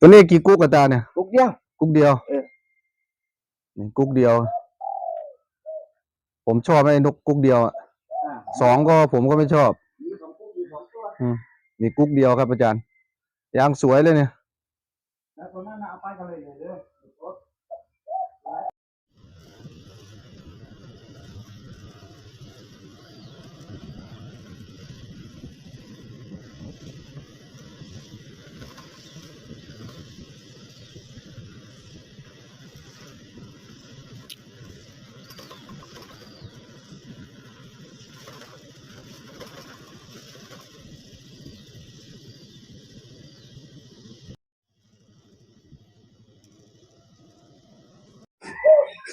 ตัวนี้กี่กุ๊กกระตาเนี่ย กุ๊กเดียว กุ๊กเดียวเออ นี่กุ๊กเดียว ผมชอบไอ้นกกุ๊กเดียวอะอ่าสองก็ผมก็ไม่ชอบ มีสองกุ๊กมีสองตัวนี่กุ๊กเดียวครับอาจารย์ยางสวยเลยเนี่ย แล้วตัวนั้นน่ะเอาไปกันเลยเลย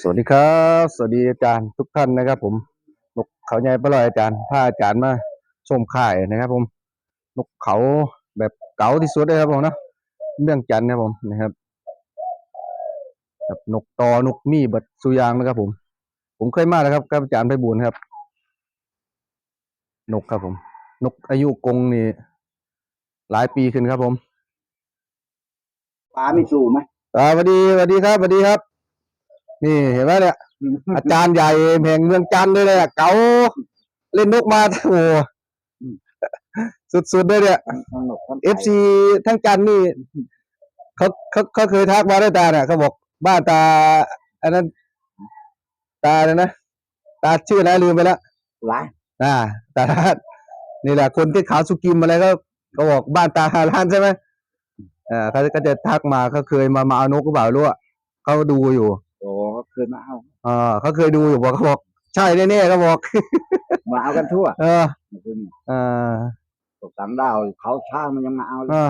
สวัสดีครับ สวัสดีอาจารย์ทุกท่านนะครับ ผม นกเขาใหญ่ปลอยอาจารย์พาอาจารย์มาชมข่ายนะครับ ผม นกเขาแบบเก๋าที่สุดเลยครับผมเนาะเรื่องจันทร์นะครับผมนะครับกับนกตอนกมีเบัดสุยางนะครับ ผม ผมเคยมาแล้วครับกับอาจารย์ไพบูลย์ครับ นกครับผม นกอายุกรงนี่หลายปีขึ้นครับผมปลาไม่สู้ไหมอ่าสวัสดีสวัสดีครับสวัสดีครับ นี่เห็นไหมเนี่ย อาจารย์ใหญ่แห่งเมืองจันทร์เลยเนี่ยเก๋าเล่นนกมาโอ้โหสุดๆเลยเนี่ยสนุกสนใจเอฟซีทั้งจันทร์นี่เขาเขาเขาเคยทักมาด้วยตาเนี่ยเขาบอกบ้านตา อันนั้น ตาเนี่ยนะตาชื่ออะไรลืมไปแล้วหลายอ่าตานี่แหละคนที่ขาวสุกิมอะไรก็เขาบอกบ้านตาฮาร้านใช่ไหมอ่าเขาก็จะทักมาเขาเคยมามาเอานกหรือเปล่ารู้อะเขาดูอยู่โอ้ เคยมาเอาอ่าเขาเคยดูอยู่บอกเขาบอก ใช่แน่ๆเขาบอก มาเอากันทั่วเออเมื่อคืนนี่อ่าตกต่างดาวเขาช่างมันยังมาเอาเลยอ่า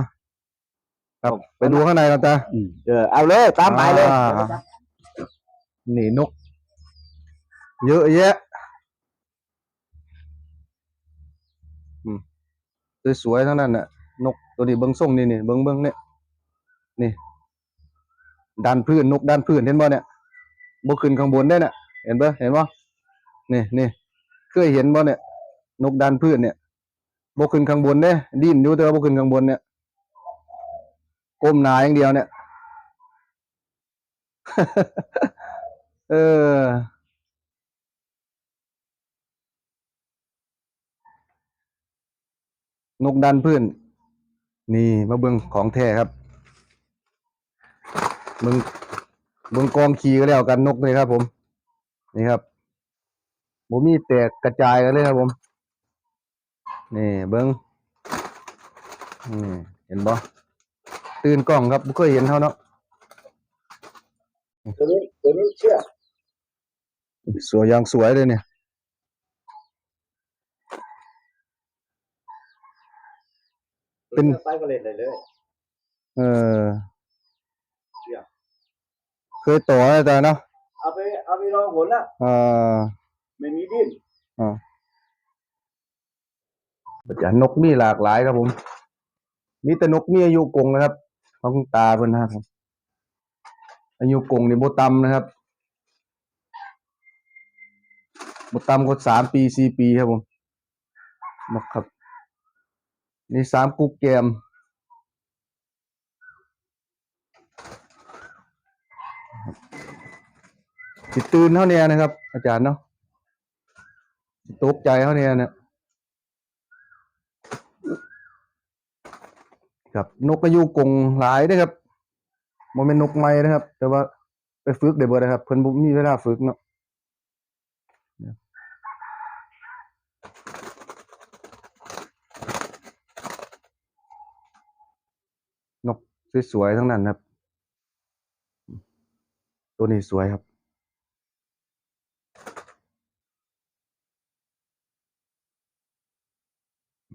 ครับไปดูข้างในกันตาเออเอาเลยตามไปเลยอ่านี่นก เยอะแยะอืมสวยๆทั้งนั้นน่ะ นกตัวนี้เบิ้งส่งนี่นี่เบิ้งเบิ้งเนี่ยนี่ดันพื้นนกดันพื้นเห็นบ่เนี่ย บ่ขึ้นข้างบนได้น่ะ เห็นบ่เห็นบ่นี่นี่เคยเห็นบ่เนี่ย นกดันพื้นเนี่ยบ่ขึ้นข้างบนเด้ดิ้นอยู่แต่ว่าบ่ขึ้นข้างบนเนี่ยก้มหนาอย่างเดียวเนี่ย เออนกดันพื้น นี่มาเบิ่งของแท้ครับเบิ่ง เบิ่งกองขี่ก็แล้วกันนกเลยครับ ผม นี่ครับผมมีแตกกระจายกันเลยครับ ผม นี่เบิ่งนี่เห็นบ่ตื่นกล้องครับบ่เคยเห็นเท่าเนาะตัวนี้ตัวนี้เชื่อสวยอย่างสวยเลยเนี่ยเป็นไปก็เลยเลยเลยเออเชื่อ เคยต่ออาจารย์เนาะเอาไปเอาไปลองผลละอ่าไม่มีดิ้นอาจารย์นกมีหลากหลายครับผมมีแต่นกมีอายุกงนะครับของตาเพิ่นนะครับ อายุกงนี่บ่ต่ำนะครับบ่ต่ำกว่าสามปีสี่ปีครับผมนกครับนี่สามกุ๊กแกม สิตื่นเท่านี้นะครับ อาจารย์เนาะตกใจเท่านี้เนี่ยครับ นกอายุกงหลายเด้อครับโมเมนนกไม้นะครับ แต่ว่าไปฝึกได้บ่ได้ครับ เพิ่นบ่มีเวลาฝึกเนาะนกสวยๆทั้งนั้นครับ ตัวนี้สวยครับ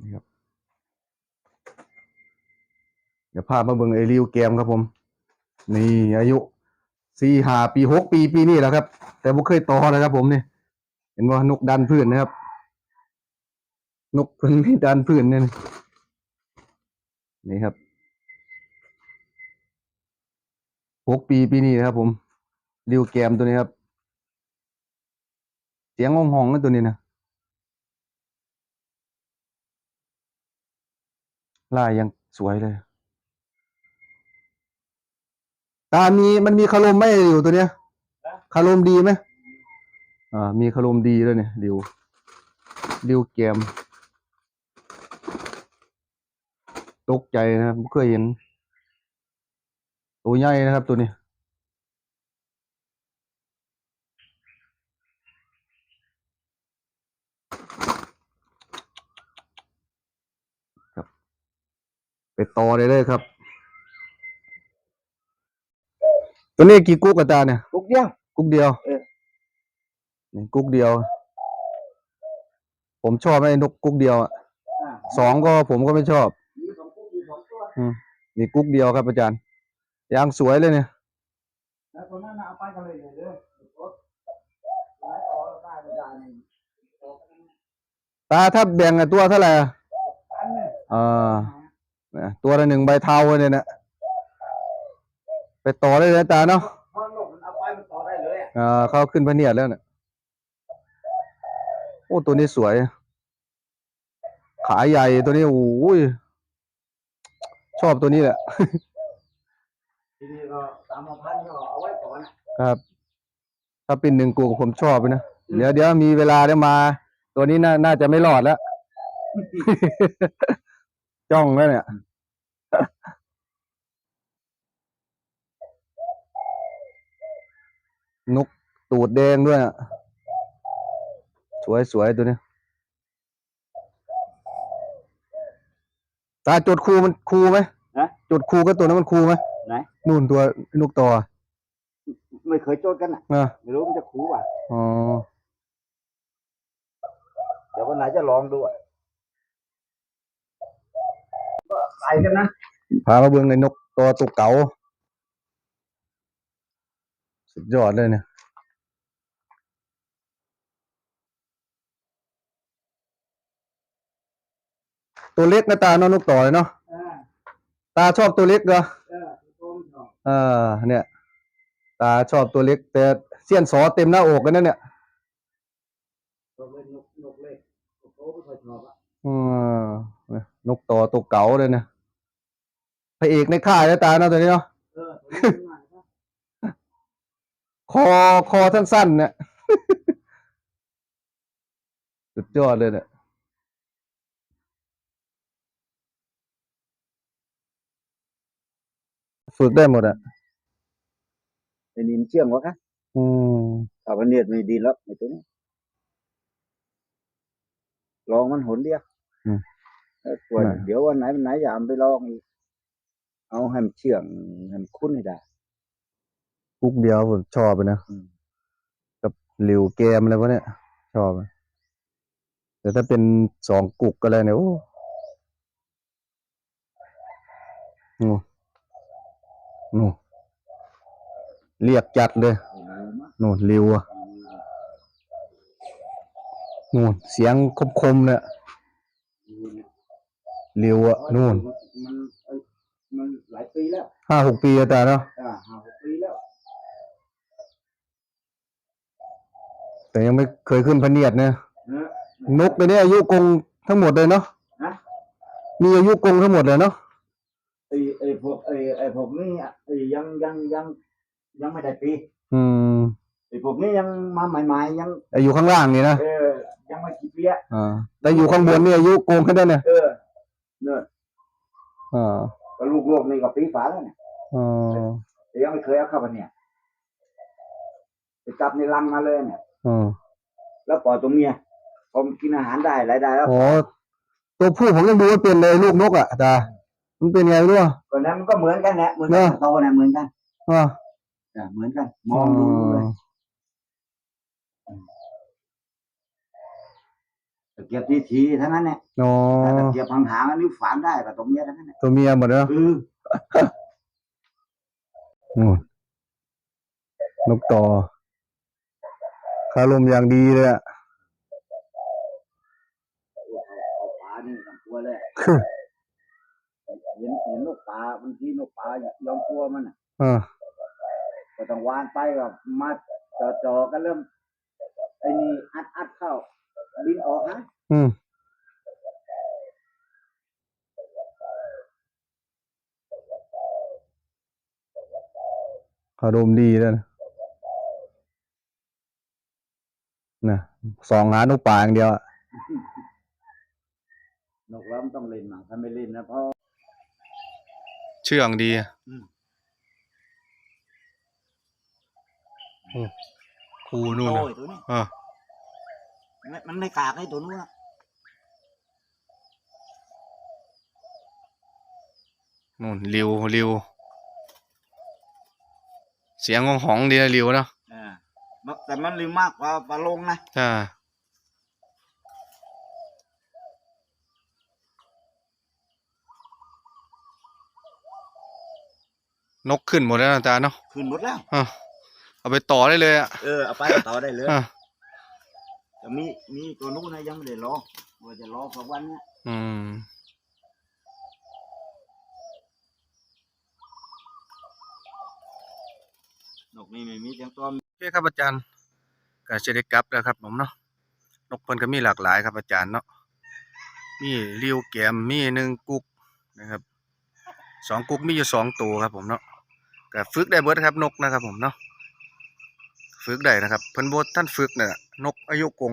นี่ครับ เดี๋ยวพามาเบิ่งไอริวแกมครับผม นี่อายุสี่หาปีหกปีปีนี้แหละครับ แต่บ่เคยต่อนะครับ ผมนี่เห็นว่านกดันพื้นนะครับ นกเพิ่นมีดันพื้นเนี่ยนี่ครับหกปีปีนี้นะครับ ผมริวแกมตัวนี้ครับ เสียงห้องๆนั่นตัวนี้นะลายยังสวยเลย ตามีมันมีคารมไหมอยู่ตัวเนี้ยคารมดีไหมอ่า มีคารมดีแล้วเนี่ยดิวดิวเกม ตกใจนะครับไม่เคยเห็น ตัวใหญ่นะครับตัวนี้ครับไปต่อได้เลยครับ ตัวนี้กี่กุ๊กอาจารย์เนี่ยทุกเดียว กุ๊กเดียวเออ นี่กุ๊กเดียว ผมชอบไอ้นกกุ๊กเดียวอะอ่าสองก็ผมก็ไม่ชอบ มีสองกุ๊กมีสองตัวนี่กุ๊กเดียวครับอาจารย์ยางสวยเลยเนี่ย แล้วคนนั้นน่ะเอาไปกันเลยเลยเด้อเดี๋ยวรถร้ายต่อได้ไม่ได้นี่ต่อกันตาถ้าแบ่งอะตัวเท่าไหร่อะอันเนี่ยอ่าเนี่ยตัวละหนึ่งใบเทาเลยเนี่ยไป ต่อได้เลยตาเนาะเพราะนกมันเอาไปมันต่อได้เลยอะอ่าเข้าขึ้นพะเนียดแล้วเนี่ยโอ้ตัวนี้สวย ขาใหญ่ตัวนี้โอ้ยชอบตัวนี้แหละทีนี้ก็สามพันก็เอาไว้ก่อนอะครับ ถ้าเป็นหนึ่งกูผมชอบไปนะเดี๋ยวเดี๋ยวมีเวลาได้มา ตัวนี้น่าน่าจะไม่รอดแล้วจ้องแล้วเนี่ย นกตูดแดงด้วยอะสวยสวยตัวนี้ตาจดคูมันคูไหมนะจดคูก็ตัวนั้นมันคูไหมไหน นู่นตัวนกต่อไม่เคยโจทย์กันอะอะไม่รู้มันจะขู่ป่ะอ๋อ เดี๋ยววันไหนจะลองดูอะก็ใส่กันนะ พามาเบิ่งในนกตัวตัวเก๋า สุดยอดเลยเนี่ยตัวเล็กนะตาเนาะนกต่อเลยเนาะอ่าตาชอบตัวเล็กเหรอเออโตมันชอบเออเนี่ย ตาชอบตัวเล็ก แต่เสี้ยนสอเต็มหน้าอกกันนั่นเนี่ยตัวเล็กนกนกเล็กนกโตไม่ค่อยชอบอะอืมเนี่ยนกต่อตัวเก๋าเลยเนี่ยพระเอกในค่ายนะตาเนาะตัวนี้เนาะ เออตัวนี้มันง่ายนะ คอคอสั้นๆเนี่ยสุดยอดเลยเนี่ยฝึกได้หมดอะไอ้นี่มันเชื่องกว่ากันอืมถ้าวันเนียดไม่ดีแล้วไอ้ตัวนี้ลองมันหนเดียวเออส่วนเดี๋ยววันไหนวันไหนอย่าเอาไปลองอีกเอาให้มันเชื่องให้มันคุ้นให้ได้ กุ๊กเดียวผมชอบไปนะอืมกับหลิวเกมอะไรพวกเนี้ยชอบอะแต่ถ้าเป็นสองกุกอะไรเนี่ยโอ้โน่โน่เรียกจัดเลยเอารู้มั้ยโน่นริวอะนู่นเสียงคมๆเนี่ยริวอะนู่นมันเอ้ยมันหลายปีแล้วห้าหกปีแล้วแต่เนาะ อ่าห้าหกปี แล้วแต่ยังไม่เคยขึ้นพะเนียดเนี่ยนะนกตัวนี้อายุกงทั้งหมดเลยเนาะนะมีอายุกงทั้งหมดเลยเนาะไอ้ไอ้พวกไอ้ไอ้พวกนี้อะไอ้ยังยังยังยังไม่ได้ปี อืมไอ้พวกนี้ยังมาใหม่ๆยังอายุข้างล่างนี่นะเออยังไม่กี่ปีอะอ่าแต่อยู่ข้างบนนี่อายุโกงขึ้นได้เนี่ยเออเนี่ยอ่าก็ลูกโลกนี่ก็ปีฝาแล้วเนี่ยอ่าแต่ยังไม่เคยเอาเข้าไปเนี่ยไปจับในรังมาเลยเนี่ย อ่าแล้วปล่อยตัวเมียพอมันกินอาหารได้อะไรได้แล้ว อ๋อตัวผู้ผมยังดูว่าเป็นเลยลูกนกอะตามันเป็นไงไม่รู้อะก็นั้นมันก็เหมือนกันแหละเหมือนกัเนนอะโตเนี่ยเหมือนกันอ่าอะเหมือนกัน มองดูเลยตะเกียบทีทีๆทั้งนั้นเนี่ยอ๋อถ้าตะเกียบหางๆอันนี้ฝานได้กับตัวเมียทั้งนั้นเนี่ยตัวเมียหมดแล้วเออนู่นนกต่อ คารมอย่างดีเลยอะเอาปลานี่ทำตัวเลยเห็นเห็นนกปลาบางทีนกปลายอมกลัวมันน่ะอ่าก็ต้องวานไปแบบมาจ่อจ่อๆกันเริ่มไอ้นี่อัดอัดเข้าบินออกฮะอืมอารมณ์ดีแล้วนะ นะสองหานุกป่าอย่างเดียวอะนกแล้วมันต้องเล่นมั่งถ้าไม่เล่นนะเพราะเชื่องดีอืมครูนู่นโตน่ะยตัวนี้เออมันมันไม่กากไอ้ตัวนู้นนะนู่นริวริวเสียงของหองดีนะริวเนาะอ่ามัน แต่มันลืมมากกว่าปลาลงนะใช่นกขึ้นหมดแล้วนะอาจารย์เนาะขึ้นหมดแล้วอะเอาไปต่อได้เลยอะเออเอาไปต่อได้เลยอะแต่มีมีตัวนู้นนะยังไม่ได้รอว่าจะรอสักวันเนี้ยอืมนกนี่ไม่มีเสียงตัวโอเคครับอาจารย์ ก็จะได้กลับแล้วครับผมเนาะนกเพิ่นก็มีหลากหลายครับอาจารย์เนาะมีริวแกมมีหนึ่งกุกนะครับสองกุกมีอยู่สองตัวครับผมเนาะก็ฝึกได้เบิดครับนกนะครับผมเนาะฝึกได้นะครับเพิ่นบ่ท่านฝึกเนี่ยนกอายุกง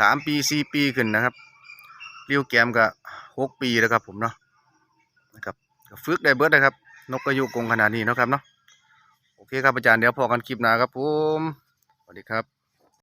สามปีสี่ปีขึ้นนะครับริวแกมก็หกปีแล้วครับผมเนาะนะครับก็ฝึกได้เบิดนะครับ นกอายุกงขนาดนี้นะครับเนาะโอเคครับอาจารย์เดี๋ยวพอกันคลิปหน้าครับผม สวัสดีครับ